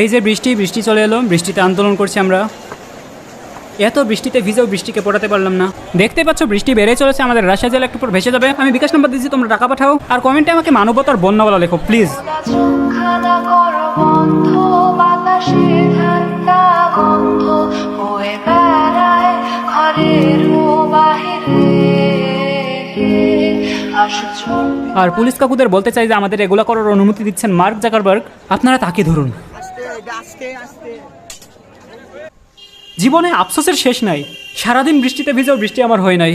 এই যে বৃষ্টি বৃষ্টি চলে এলো বৃষ্টিতে আন্দোলন করছি আমরা এত বৃষ্টিতে ভিজেও বৃষ্টিকে পড়াতে পারলাম না। দেখতে পাচ্ছ, বৃষ্টি বেড়ে চলেছে, আমাদের রাজশাহী জেলা একটু ভেসে যাবে। আমি বিকাশ নাম্বার দিচ্ছি তোমরা টাকা পাঠাও। আর কমেন্টে আমাকে মানবতার বন্যাওয়ালা লেখো, প্লিজ। আর পুলিশ কাকুদের বলতে চাই যে, আমাদের এগুলা করার অনুমতি দিচ্ছেন মার্ক জাকারবার্গ। আপনারা তাকে ধরুন। জীবনে আফসোসের শেষ নাই। সারাদিন বৃষ্টিতে ভিজেও বৃষ্টি আমার হয় নাই।